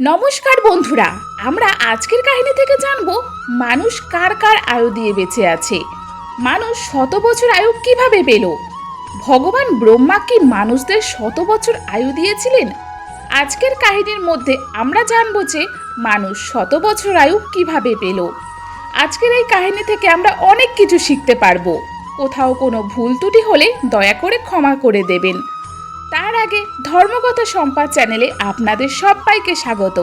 নমস্কার বন্ধুরা, আমরা আজকের কাহিনী থেকে জানব মানুষ কার কার আয়ু দিয়ে বেঁচে আছে, মানুষ শত বছর আয়ু কীভাবে পেল, ভগবান ব্রহ্মা কি মানুষদের শত বছর আয়ু দিয়েছিলেন? আজকের কাহিনীর মধ্যে আমরা জানব যে মানুষ শত বছর আয়ু কীভাবে পেল, আজকের এই কাহিনী থেকে আমরা অনেক কিছু শিখতে পারব, কোথাও কোনো ভুল ত্রুটি হলে দয়া করে ক্ষমা করে দেবেন। তার আগে ধর্মগত সম্পাদ চ্যানেলে আপনাদের সবাইকে স্বাগত।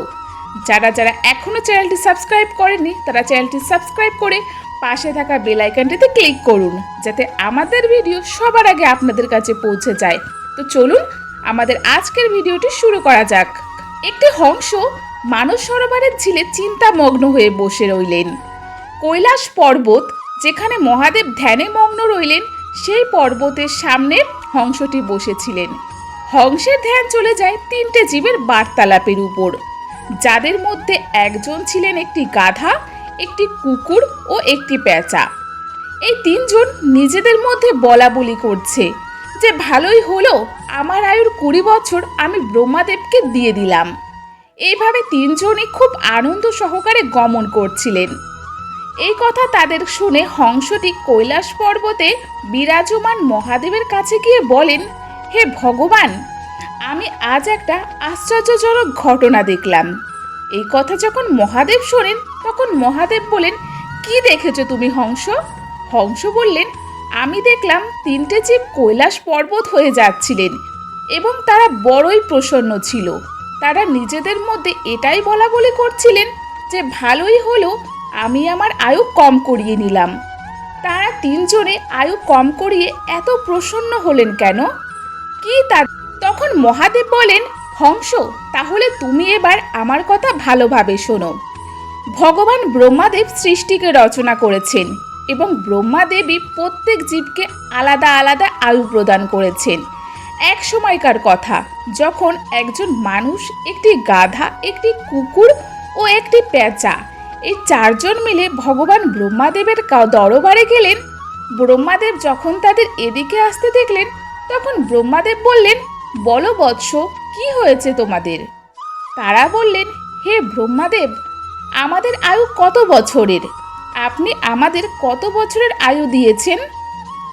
যারা যারা এখনও চ্যানেলটি সাবস্ক্রাইব করেনি তারা চ্যানেলটি সাবস্ক্রাইব করে পাশে থাকা বেল আইকনটিতে ক্লিক করুন, যাতে আমাদের ভিডিও সবার আগে আপনাদের কাছে পৌঁছে যায়। তো চলুন, আমাদের আজকের ভিডিওটি শুরু করা যাক। একটি হংস মানস সরোবরের ঝিলে চিন্তামগ্ন হয়ে বসে রইলেন। কৈলাস পর্বত, যেখানে মহাদেব ধ্যানে মগ্ন রইলেন, সেই পর্বতের সামনে হংসটি বসেছিলেন। হংসের ধ্যান চলে যায় তিনটে জীবের বার্তালাপের উপর। যাদের মধ্যে একজন ছিলেন একটি গাধা, একটি কুকুর ও একটি পেঁচা এই তিনজন নিজেদের মধ্যে বলা বলি করছে যে, ভালোই হলো, আমার আয়ুর কুড়ি বছর আমি ব্রহ্মাদেবকে দিয়ে দিলাম। এইভাবে তিনজনই খুব আনন্দ সহকারে গমন করছিলেন। এই কথা তাদের শুনে হংসটি কৈলাস পর্বতে বিরাজমান মহাদেবের কাছে গিয়ে বলেন হে ভগবান, আমি আজ একটা আশ্চর্যজনক ঘটনা দেখলাম। এই কথা যখন মহাদেব শোনেন, তখন মহাদেব বলেন, কি দেখেছ তুমি, হংস? হংস বললেন, আমি দেখলাম তিনটে জীব কৈলাস পর্বত হয়ে যাচ্ছিলেন এবং তারা বড়ই প্রসন্ন ছিল। তারা নিজেদের মধ্যে এটাই বলা বলে করছিলেন যে, ভালোই হলো, আমি আমার আয়ু কম করিয়ে নিলাম। তারা তিনজনে আয়ু কম করিয়ে এত প্রসন্ন হলেন কেন? কি তা তখন মহাদেব বলেন, হংস, তাহলে তুমি এবার আমার কথা ভালোভাবে শোনো। ভগবান ব্রহ্মাদেব সৃষ্টিকে রচনা করেছেন এবং ব্রহ্মাদেবী প্রত্যেক জীবকে আলাদা আলাদা আয়ু প্রদান করেছেন। এক সময়কার কথা, যখন একজন মানুষ একটি গাধা, একটি কুকুর ও একটি পেঁচা, এই চারজন মিলে ভগবান ব্রহ্মাদেবের দরবারে গেলেন, ব্রহ্মাদেব যখন তাদের এদিকে আসতে দেখলেন তখন ব্রহ্মাদেব বললেন, বলো বৎস, কি হয়েছে তোমাদের? তারা বললেন, হে ব্রহ্মাদেব, আমাদের আয়ু কত বছরের? আপনি আমাদের কত বছরের আয়ু দিয়েছেন?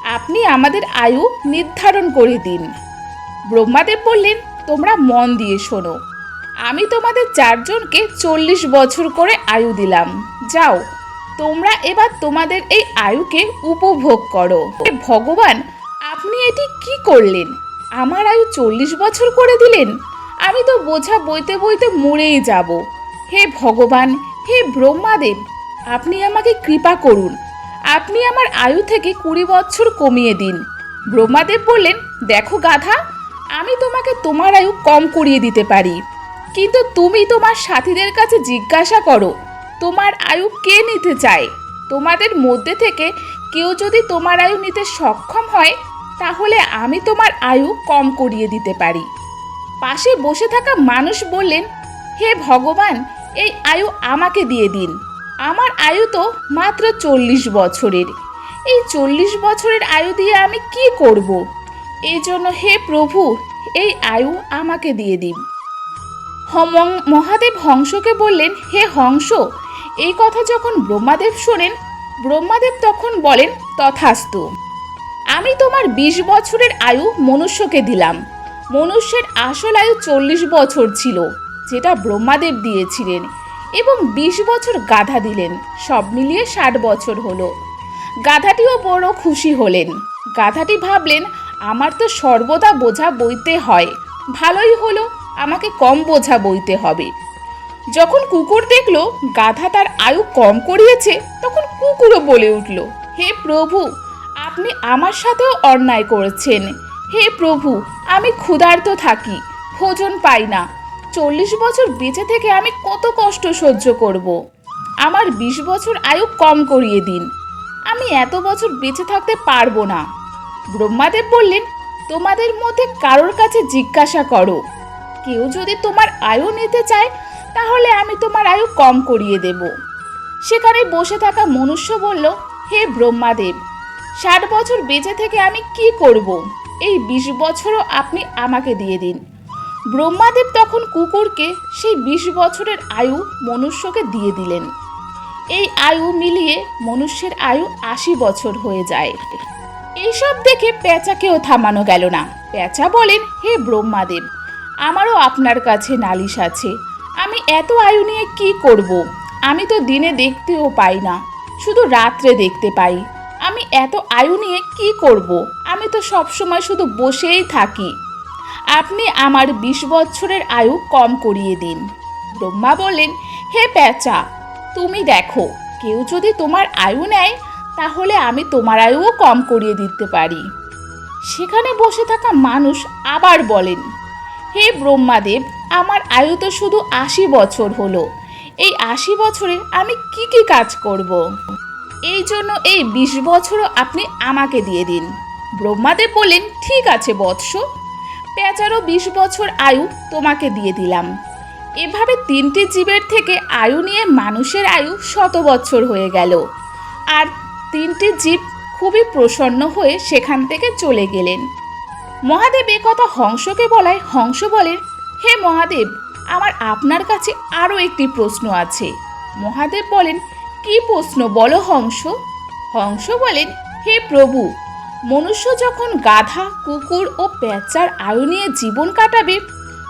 আপনি আমাদের আয়ু নির্ধারণ করে দিন। ব্রহ্মাদেব বললেন, তোমরা মন দিয়ে শোনো। আমি তোমাদের চারজনকে চল্লিশ বছর করে আয়ু দিলাম। যাও, তোমরা এবার তোমাদের এই আয়ুকে উপভোগ করো। ভগবান আপনি এটি কি করলেন? আমার আয়ু চল্লিশ বছর করে দিলেন? আমি তো বোঝা বইতে বইতে মরেই যাব। হে ভগবান, হে ব্রহ্মাদেব, আপনি আমাকে কৃপা করুন। আপনি আমার আয়ু থেকে কুড়ি বছর কমিয়ে দিন। ব্রহ্মাদেব বললেন, দেখো গাধা, আমি তোমাকে তোমার আয়ু কম করিয়ে দিতে পারি। কিন্তু তুমি তোমার সাথীদের কাছে জিজ্ঞাসা করো, তোমার আয়ু কে নিতে চায়? তোমাদের মধ্যে থেকে কেউ যদি তোমার আয়ু নিতে সক্ষম হয় তাহলে আমি তোমার আয়ু কম করিয়ে দিতে পারি। পাশে বসে থাকা মানুষ বললেন, হে ভগবান, এই আয়ু আমাকে দিয়ে দিন। আমার আয়ু তো মাত্র চল্লিশ বছরের। এই চল্লিশ বছরের আয়ু দিয়ে আমি কি করব? এই জন্য হে প্রভু, এই আয়ু আমাকে দিয়ে দিন। হমং মহাদেব হংসকে বললেন, হে হংস, এই কথা যখন ব্রহ্মাদেব শোনেন, ব্রহ্মাদেব তখন বলেন, তথাস্তু। আমি তোমার বিশ বছরের আয়ু মনুষ্যকে দিলাম। মনুষ্যের আসল আয়ু চল্লিশ বছর ছিল, যেটা ব্রহ্মাদেব দিয়েছিলেন, এবং বিশ বছর গাধা দিলেন, সব মিলিয়ে ষাট বছর হলো। গাধাটিও বড় খুশি হলেন। গাধাটি ভাবলেন, আমার তো সর্বদা বোঝা বইতে হয়, ভালোই হলো আমাকে কম বোঝা বইতে হবে। যখন কুকুর দেখল গাধা তার আয়ু কম করিয়েছে, তখন কুকুরও বলে উঠল, হে প্রভু আপনি আমার সাথেও অন্যায় করেছেন। হে প্রভু, আমি ক্ষুধার্ত থাকি, ভোজন পাই না। চল্লিশ বছর বেঁচে থেকে আমি কত কষ্ট সহ্য করব। আমার বিশ বছর আয়ু কম করিয়ে দিন। আমি এত বছর বেঁচে থাকতে পারব না। ব্রহ্মাদেব বললেন, তোমাদের মধ্যে কারোর কাছে জিজ্ঞাসা করো। কেউ যদি তোমার আয়ু নিতে চায়, তাহলে আমি তোমার আয়ু কম করিয়ে দেব। সেখানে বসে থাকা মনুষ্য বলল, হে ব্রহ্মাদেব ষাট বছর বেঁচে থেকে আমি কি করব? এই বিশ বছরও আপনি আমাকে দিয়ে দিন। ব্রহ্মাদেব তখন কুকুরকে সেই বিশ বছরের আয়ু মনুষ্যকে দিয়ে দিলেন। এই আয়ু মিলিয়ে মনুষ্যের আয়ু আশি বছর হয়ে যায়। এইসব দেখে পেঁচাকেও থামানো গেল না। পেঁচা বলেন, হে ব্রহ্মাদেব, আমারও আপনার কাছে নালিশ আছে। আমি এত আয়ু নিয়ে কি করব? আমি তো দিনে দেখতেও পাই না, শুধু রাত্রে দেখতে পাই। আমি এত আয়ু নিয়ে কি করব? আমি তো সবসময় শুধু বসেই থাকি। আপনি আমার বিশ বছরের আয়ু কম করিয়ে দিন। ব্রহ্মা বললেন, হে পেঁচা তুমি দেখো, কেউ যদি তোমার আয়ু নেয়, তাহলে আমি তোমার আয়ুও কম করিয়ে দিতে পারি। সেখানে বসে থাকা মানুষ আবার বলেন, হে ব্রহ্মাদেব, আমার আয়ু তো শুধু আশি বছর হলো। এই আশি বছরে আমি কি কি কাজ করব। এই জন্য এই বিশ বছরও আপনি আমাকে দিয়ে দিন। ব্রহ্মাদেব বললেন, ঠিক আছে বৎস। পেঁচারও বিশ বছর আয়ু তোমাকে দিয়ে দিলাম। এভাবে তিনটি জীবের থেকে আয়ু নিয়ে মানুষের আয়ু শত বছর হয়ে গেল। আর তিনটি জীব খুবই প্রসন্ন হয়ে সেখান থেকে চলে গেলেন। মহাদেব কথা হংসকে বলায়, হংস বলেন, হে মহাদেব, আমার আপনার কাছে আরও একটি প্রশ্ন আছে। মহাদেব বলেন কি প্রশ্ন বলো হংস? হংস বলেন, হে প্রভু, মনুষ্য যখন গাধা, কুকুর ও পেঁচার আয়ু নিয়ে জীবন কাটাবে,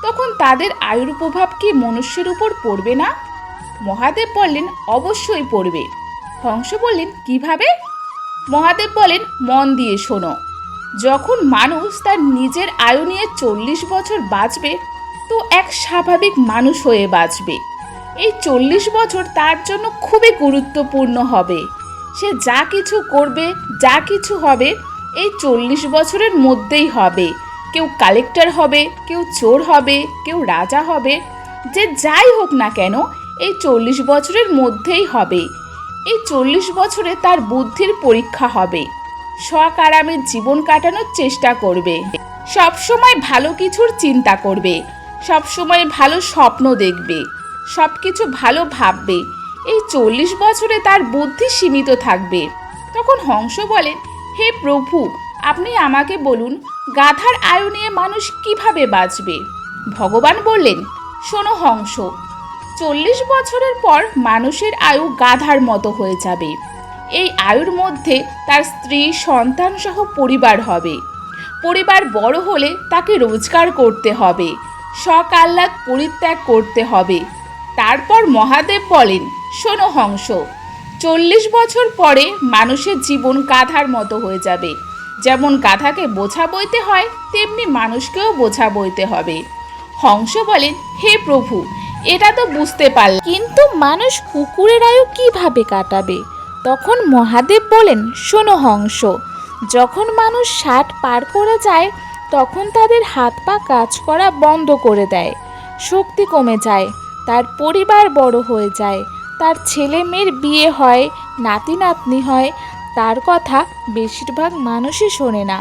তখন তাদের আয়ুর প্রভাব কি মনুষ্যের উপর পড়বে না? মহাদেব বললেন, অবশ্যই পড়বে। হংস বললেন, কীভাবে? মহাদেব বলেন, মন দিয়ে শোনো, যখন মানুষ তার নিজের আয়ু নিয়ে চল্লিশ বছর বাঁচবে, তো এক স্বাভাবিক মানুষ হয়ে বাঁচবে। এই চল্লিশ বছর তার জন্য খুবই গুরুত্বপূর্ণ হবে। সে যা কিছু করবে, যা কিছু হবে, এই চল্লিশ বছরের মধ্যেই হবে। কেউ কালেক্টর হবে, কেউ চোর হবে, কেউ রাজা হবে, যে যাই হোক না কেন, এই চল্লিশ বছরের মধ্যেই হবে। এই চল্লিশ বছরে তার বুদ্ধির পরীক্ষা হবে। শখ আরামের জীবন কাটানোর চেষ্টা করবে। সব সময় ভালো কিছুর চিন্তা করবে। সব সময় ভালো স্বপ্ন দেখবে। সব কিছু ভালো ভাববে। এই চল্লিশ বছরে তার বুদ্ধি সীমিত থাকবে। তখন হংস বলেন, হে প্রভু, আপনি আমাকে বলুন, গাধার আয়ু নিয়ে মানুষ কীভাবে বাঁচবে? ভগবান বললেন, শোনো হংস, চল্লিশ বছরের পর মানুষের আয়ু গাধার মতো হয়ে যাবে। এই আয়ুর মধ্যে তার স্ত্রী, সন্তান সহ পরিবার হবে। পরিবার বড় হলে তাকে রোজগার করতে হবে। আহ্লাদ পরিত্যাগ করতে হবে। তারপর মহাদেব বলেন, শোনো হংস, চল্লিশ বছর পরে মানুষের জীবন গাধার মতো হয়ে যাবে। যেমন গাধাকে বোঝা বইতে হয়, তেমনি মানুষকেও বোঝা বইতে হবে হংস বলেন, হে প্রভু, এটা তো বুঝতে পারলাম। কিন্তু মানুষ কুকুরের আয়ু কীভাবে কাটাবে তখন মহাদেব বলেন, শোনো হংস, যখন মানুষ ষাট পার করে যায়, তখন তাদের হাত পা কাজ করা বন্ধ করে দেয়। শক্তি কমে যায় তার পরিবার বড় হয়ে যায়। তার ছেলে মেয়ের বিয়ে হয় নাতি নাতনি হয়, তার কথা বেশিরভাগ মানুষই শোনে না।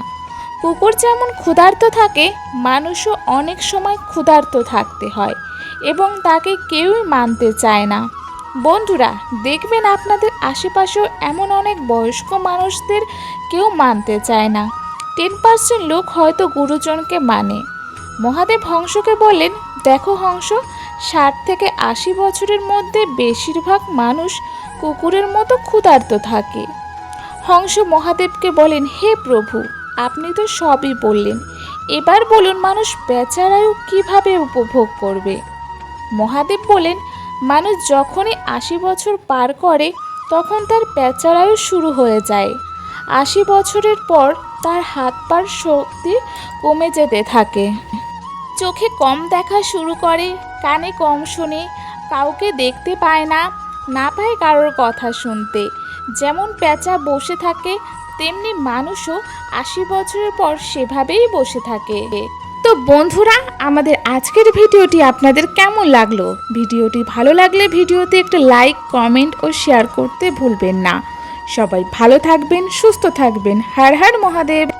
কুকুর যেমন ক্ষুধার্ত থাকে, মানুষও অনেক সময় ক্ষুধার্ত থাকতে হয় এবং তাকে কেউই মানতে চায় না। বন্ধুরা, দেখবেন আপনাদের আশেপাশেও এমন অনেক বয়স্ক মানুষদের কেউ মানতে চায় না। টেন পার্সেন্ট লোক হয়তো গুরুজনকে মানে। মহাদেব হংসকে বললেন দেখো হংস ষাট থেকে আশি বছরের মধ্যে বেশিরভাগ মানুষ কুকুরের মতো ক্ষুধার্ত থাকে। হংস মহাদেবকে বলেন, হে প্রভু, আপনি তো সবই বললেন। এবার বলুন, মানুষ বেচারায়ও কীভাবে উপভোগ করবে? মহাদেব বলেন, মানুষ যখনই আশি বছর পার করে, তখন তার পেঁচারায়ও শুরু হয়ে যায়। আশি বছরের পর তার হাত পার শক্তি কমে যেতে থাকে। চোখে কম দেখা শুরু করে, কানে কম শোনে, কাউকে দেখতে পায় না না পায় কারোর কথা শুনতে। যেমন পেঁচা বসে থাকে, তেমনি মানুষও আশি বছরের পর সেভাবেই বসে থাকে। তো বন্ধুরা, আমাদের আজকের ভিডিওটি আপনাদের কেমন লাগল? ভিডিওটি ভালো লাগলে ভিডিওতে একটা লাইক, কমেন্ট ও শেয়ার করতে ভুলবেন না। সবাই ভালো থাকবেন, সুস্থ থাকবেন। হার হার মহাদেব।